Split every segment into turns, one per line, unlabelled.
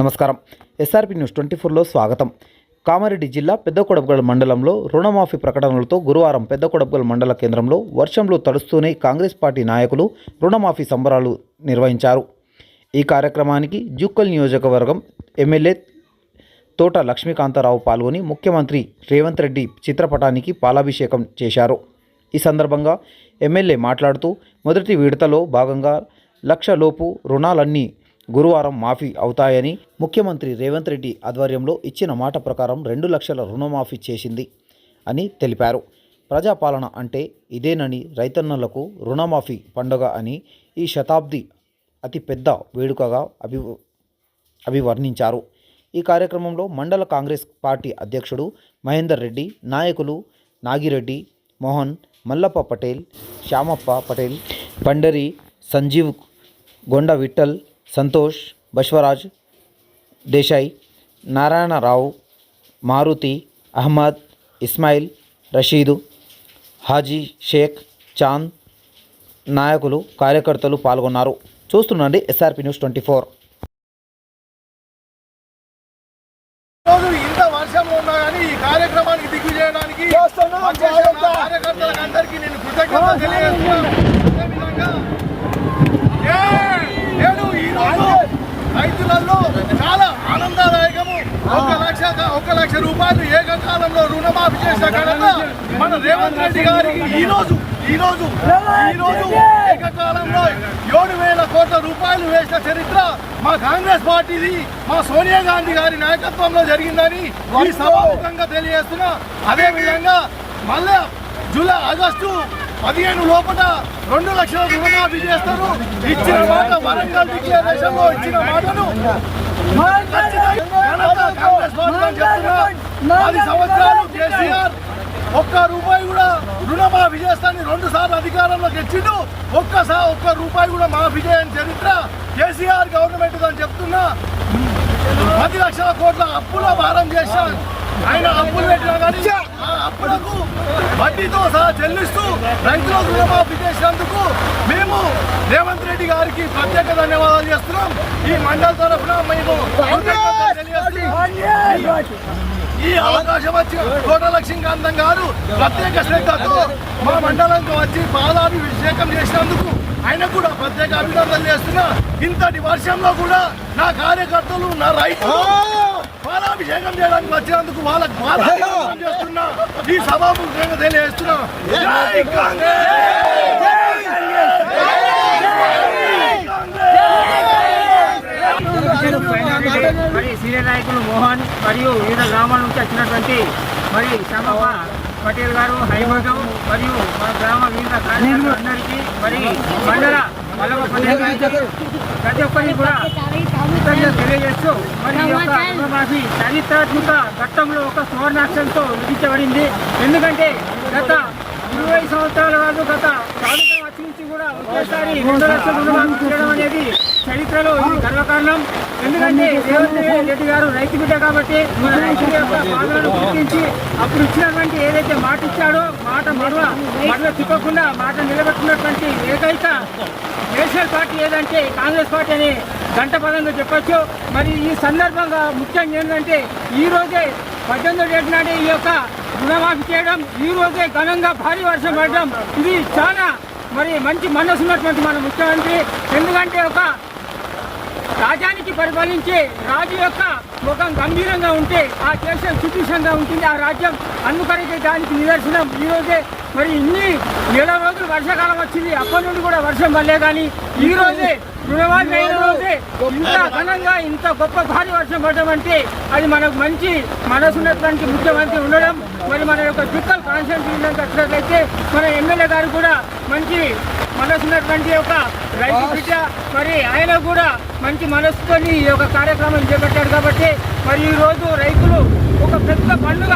నమస్కారం. SRP news twenty ఫోర్లో స్వాగతం. కామారెడ్డి జిల్లా పెద్దకొడపగల్ మండలంలో రుణమాఫీ ప్రకటనలతో గురువారం పెద్దకొడపగల్ మండల కేంద్రంలో వర్షంలో తడుస్తూనే కాంగ్రెస్ పార్టీ నాయకులు రుణమాఫీ సంబరాలు నిర్వహించారు. ఈ కార్యక్రమానికి జుక్కల్ నియోజకవర్గం ఎమ్మెల్యే తోట లక్ష్మీకాంతారావు పాల్గొని ముఖ్యమంత్రి రేవంత్ రెడ్డి చిత్రపటానికి పాలాభిషేకం చేశారు. ఈ సందర్భంగా ఎమ్మెల్యే మాట్లాడుతూ మొదటి విడతలో భాగంగా లక్ష లోపు రుణాలన్నీ గురువారం మాఫీ అవుతాయని ముఖ్యమంత్రి రేవంత్ రెడ్డి ఆధ్వర్యంలో ఇచ్చిన మాట ప్రకారం రెండు లక్షల రుణమాఫీ చేసింది అని తెలిపారు. ప్రజాపాలన అంటే ఇదేనని రైతన్నలకు రుణమాఫీ పండుగ అని ఈ శతాబ్ది అతిపెద్ద వేడుకగా అభి అభివర్ణించారు. ఈ కార్యక్రమంలో మండల కాంగ్రెస్ పార్టీ అధ్యక్షుడు మహేందర్ రెడ్డి నాయకులు నాగిరెడ్డి మోహన్ మల్లప్ప పటేల్ శ్యామప్ప పటేల్ పండరి సంజీవ్ గొండ విఠల్ సంతోష్ బశ్వరాజ్ దేశాయ్ నారాయణరావు మారుతి అహ్మద్ ఇస్మాయిల్ రషీదు హాజీ షేక్ చాంద్ నాయకులు కార్యకర్తలు పాల్గొన్నారు. చూస్తుండండి ఎస్ఆర్పి న్యూస్ ట్వంటీ ఫోర్
రోజు ఇంత వర్షం ఉన్నా కానీ ఈ కార్యక్రమానికి. కార్యకర్తలకు అందరికీ నేను కృతజ్ఞత తెలియజేస్తున్నాను. అదేవిధంగా రైతులలో చాలా ఆనందదాయకము. ఒక లక్ష ఒక లక్ష రూపాయలు ఏకకాలంలో రుణమాఫీ చేసిన ఘనత మన రేవంత్ రెడ్డి గారికి ఈ రోజు ఈ రోజు ఈ రోజు ఏకకాలంలో ఏడు వేల కోట్ల రూపాయలు వేసిన చరిత్ర మా కాంగ్రెస్ పార్టీది మా సోనియా గాంధీ గారి నాయకత్వంలో జరిగిందని ఈ సభాముఖంగా తెలియజేస్తున్నా. అదే విధంగా మళ్ళా జూలై ఆగస్టు పదిహేను లోపల రెండు లక్షల రుణమాఫీ చేస్తారు. ఇచ్చిన మాట వరంగల్ డిక్లరేషన్లో ఇచ్చిన మాటను పది సంవత్సరాలు కేసీఆర్ ఒక్క రూపాయి కూడా రుణమాఫీ చేస్తానని రెండు సార్లు అధికారంలోకి ఇచ్చిండు ఒక్కసారి ఒక్క రూపాయి కూడా మాఫీ చేయని చరిత్ర కేసీఆర్ గవర్నమెంట్ అని చెప్తున్నా. పది లక్షల కోట్ల అప్పుల భారం చేశారు. ఆయన అప్పులు పెట్టినా కానీ ఆ అప్పులకు వడ్డీతో సహా చెల్లిస్తూ రైతులకు రుణమాఫీ చేసినందుకు మేము రేవంత్ రెడ్డి గారికి ప్రత్యేక ధన్యవాదాలు చేస్తున్నాం ఈ మండల తరఫున మేము. ఈ అవకాశం వచ్చి కోట లక్ష్మీకాంతం గారు ప్రత్యేక శ్రద్ధతో మా మండలంకి వచ్చి పాదాభిషేకం చేసినందుకు ఆయన కూడా ప్రత్యేక అభినందనలు చేస్తున్నా ఇంతటి వర్షంలో కూడా నా కార్యకర్తలు నా రైతులు పాలాభిషేకం చేయడానికి వచ్చినందుకు వాళ్ళకి పాలాభిషేకం చేస్తున్నా. ఈ సభాముఖంగా తెలియజేస్తున్నా. జై కాంగ్రెస్!
మరి సీనియర్ నాయకులు మోహన్ మరియు వివిధ గ్రామాల నుంచి వచ్చినటువంటి మరి శ్యామప్ప పటేల్ గారు హైమద్ మరియు మన గ్రామ వివిధ కార్యకర్తలందరికీ మరి మండల ప్రతి ఒక్కరికి కూడా తెలియజేస్తూ మరి రుణమాఫీ చారిత్రాత్మక ఘట్టంలో ఒక సువర్ణాక్షరంతో విధించబడింది ఎందుకంటే గత ఇరవై సంవత్సరాల కాదు గత వచ్చి నుంచి కూడా ఒకేసారి రెండు లక్షల రుణమాఫీ చేయడం అనేది చరిత్రలో ఇది గర్వకారణం. ఎందుకంటే రేవంత్ రెడ్డి గారు రైతు బిడ్డ కాబట్టి మన రైతుల యొక్క బాధలను గుర్తించి అప్పుడు ఇచ్చినటువంటి ఏదైతే మాట ఇచ్చాడో మాట మరవ మరవ తిప్పకుండా మాట నిలబెట్టుకున్నటువంటి ఏకైక నేషనల్ పార్టీ ఏదంటే కాంగ్రెస్ పార్టీ అని గంట పదంగా చెప్పచ్చు. మరి ఈ సందర్భంగా ముఖ్యంగా ఏంటంటే ఈ రోజే పద్దెనిమిది డేట్ నాడే ఈ యొక్క రుణమాఫీ చేయడం ఈ రోజే ఘనంగా భారీ వర్షం పడడం ఇది చాలా మరి మంచి మనసు ఉన్నటువంటి మన ముఖ్యమంత్రి. ఎందుకంటే ఒక రాజ్యానికి పరిపాలించే రాజు యొక్క ముఖం గంభీరంగా ఉంటే ఆ దేశం సుభిక్షంగా ఉంటుంది. ఆ రాజ్యం అనుకరించే దానికి నిదర్శనం. ఈరోజే మరి ఇన్ని ఏడో రోజులు వర్షాకాలం వచ్చింది అప్పటి నుండి కూడా వర్షం పడలే కానీ ఈ రోజే రుణమాఫీ అయిన రోజే ఇంత ఘనంగా ఇంత గొప్ప భారీ వర్షం పడడం అంటే అది మనకు మంచి మనసు ఉన్నటువంటి ముఖ్యమంత్రి ఉండడం మరి మన యొక్క జుక్కల్ కాన్స్టిట్యూన్సీ వచ్చినట్లయితే మన ఎమ్మెల్యే గారు కూడా మంచి మనసు ఉన్నటువంటి ఒక రైతు బిడ్డ మరి ఆయన కూడా మంచి మనసుతో ఈ యొక్క కార్యక్రమం చేపట్టాడు కాబట్టి మరి ఈ రోజు రైతులు ఒక పెద్ద పండుగ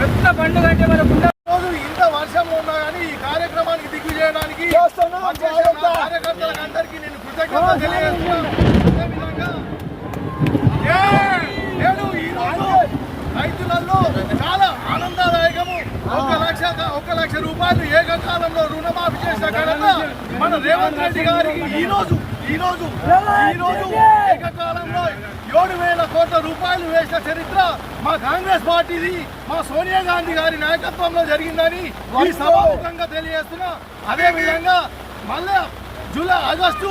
పెద్ద పండుగ అంటే మనకు ఉండ-
రోజు ఇంత వర్షం ఉన్నా కానీ ఈ కార్యక్రమానికి దిగ్విజయడానికి నేను కృతజ్ఞత తెలియజేస్తున్నాను. అదేవిధంగా నేను ఈ రోజు రైతులలో చాలా ఆనందదాయకము. ఒక లక్ష ఒక లక్ష రూపాయలు ఏకకాలంలో రుణమాఫీ చేసిన ఘనత మన రేవంత్ రెడ్డి గారికి ఈ రోజు ఈ రోజు ఈ రోజు ఏకకాలంలో ఏడు వేల కోట్ల రూపాయలు వేసిన చరిత్ర మా కాంగ్రెస్ పార్టీది మా సోనియా గాంధీ గారి నాయకత్వంలో జరిగిందని ఈ సభాముఖంగా తెలియజేస్తున్నా అదే విధంగా మళ్ళా జూలై ఆగస్టు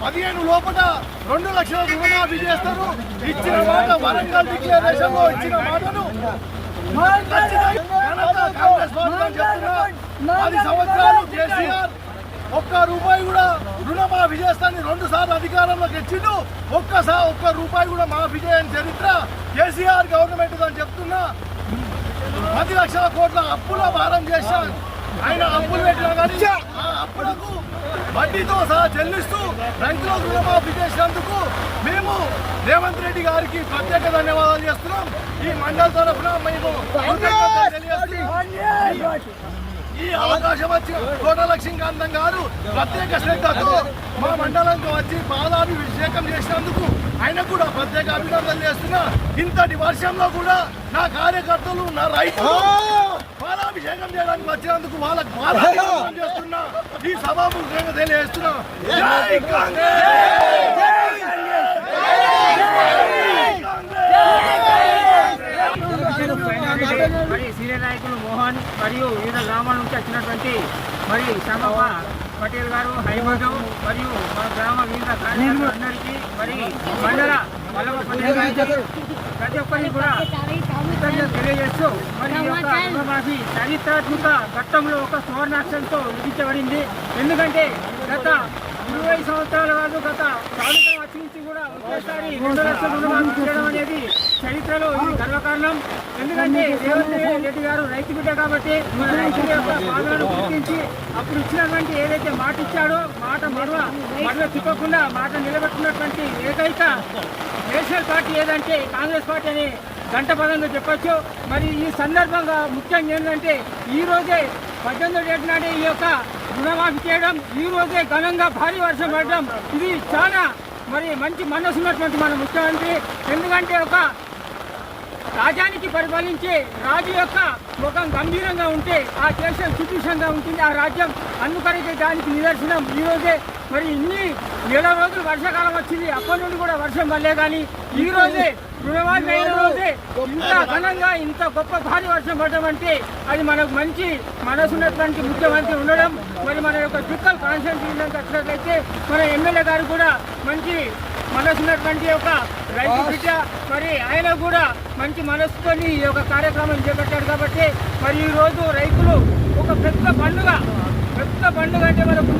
పదిహేను లోపల రెండు లక్షల రుణమాఫీ చేస్తారు. ఇచ్చిన మాట వరంగల్ డిక్లరేషన్లో ఇచ్చిన మాటను కాంగ్రెస్. పది సంవత్సరాలు కేసీఆర్ ఒక్క రూపాయి కూడా రుణమాఫీ చేస్తానని రెండు సార్లు అధికారంలోకి వచ్చిండు ఒక్కసారి ఒక్క రూపాయి కూడా మాఫీ చేయని చరిత్ర కేసీఆర్ గవర్నమెంట్ అని చెప్తున్నా. పది లక్షల కోట్ల అప్పుల భారం చేశారు ఆయన అప్పులు పెట్టినా కానీ ఆ అప్పులకు వడ్డీతో సహా చెల్లిస్తూ రైతులకు రుణమాఫీ చేసినందుకు మేము రేవంత్ రెడ్డి గారికి ప్రత్యేక ధన్యవాదాలు చేస్తున్నాం. ఈ మండల తరఫున మేము తెలియజేస్తున్నాం. ఈ అవకాశం వచ్చి కోట లక్ష్మీకాంతం గారు ప్రత్యేక శ్రద్ధతో మా మండలంకి వచ్చి పాదాభిషేకం చేసినందుకు ఆయన కూడా ప్రత్యేక అభినందనలు చేస్తున్నా. ఇంతటి వర్షంలో కూడా నా కార్యకర్తలు నా రైతులు పాదాభిషేకం చేయడానికి వచ్చినందుకు వాళ్ళకి పాదాభిషేకం చేస్తున్నా. ఈ సభాముఖంగా తెలియజేస్తున్నా. జై కాంగ్రెస్!
మరి సీనియర్ నాయకులు మోహన్ మరియు వివిధ గ్రామాల నుంచి వచ్చినటువంటి మరి శ్యామప్ప పటేల్ గారు హైమదు మరియు మన గ్రామ వివిధ కార్యకర్తలందరికీ మరి మండల వల్లభ పటేల్ గారికి ప్రతి ఒక్కరికి కూడా కృతజ్ఞతలు తెలియజేస్తూ మరి ఈ చరిత్రాత్మక ఘట్టంలో ఒక సువర్ణాక్షరంతో విధించబడింది ఎందుకంటే గత ఇరవై సంవత్సరాల వాళ్ళు గత స్వాతంత్రం వచ్చి కూడా ఒకేసారి రెండు లక్షల రుణమాఫీ చేయడం అనేది చరిత్రలో ఇది గర్వకారణం. ఎందుకంటే రేవంత్ రెడ్డి గారు రైతు బిడ్డ కాబట్టి మన రైతుల యొక్క బాధలను గుర్తించి అప్పుడు ఇచ్చినటువంటి ఏదైతే మాట ఇచ్చాడో మాట మరవ మరవ తిప్పకుండా మాట నిలబెట్టుకున్నటువంటి ఏకైక నేషనల్ పార్టీ ఏదంటే కాంగ్రెస్ పార్టీ అని గంట పదంగా చెప్పచ్చు. మరి ఈ సందర్భంగా ముఖ్యంగా ఏంటంటే ఈ రోజే పద్దెనిమిది డేట్ నాటి ఈ యొక్క రుణమాఫీ చేయడం ఈ రోజే ఘనంగా భారీ వర్షం పడడం ఇది చాలా మరి మంచి మనసు ఉన్నటువంటి మన ముఖ్యమంత్రి. ఎందుకంటే ఒక రాజ్యానికి పరిపాలించే రాజు యొక్క ముఖం గంభీరంగా ఉంటే ఆ దేశం సుభిక్షంగా ఉంటుంది. ఆ రాజ్యం అందుకనైతే దానికి నిదర్శనం. ఈ రోజే మరి ఇన్ని నెల రోజులు వర్షాకాలం వచ్చింది. అప్పటి నుండి కూడా వర్షం పడలే కానీ ఈ రోజే రుణమాఫీ అయిన రోజే ఇంత ఘనంగా ఇంత గొప్ప భారీ వర్షం పడడం అంటే అది మనకు మంచి మనసు ఉన్నటువంటి ముఖ్యమంత్రి ఉండడం మరి మన యొక్క చుక్కల్ కాన్స్టిట్యూన్సీ వచ్చినట్లయితే మన ఎమ్మెల్యే గారు కూడా మంచి మనసు ఉన్నటువంటి ఒక రైతు బిడ్డ మరి ఆయన కూడా మంచి మనసుతోని ఈ యొక్క కార్యక్రమం చేపట్టాడు కాబట్టి మరి ఈ రోజు రైతులు ఒక పెద్ద పండుగ పెద్ద పండుగ అంటే మనకు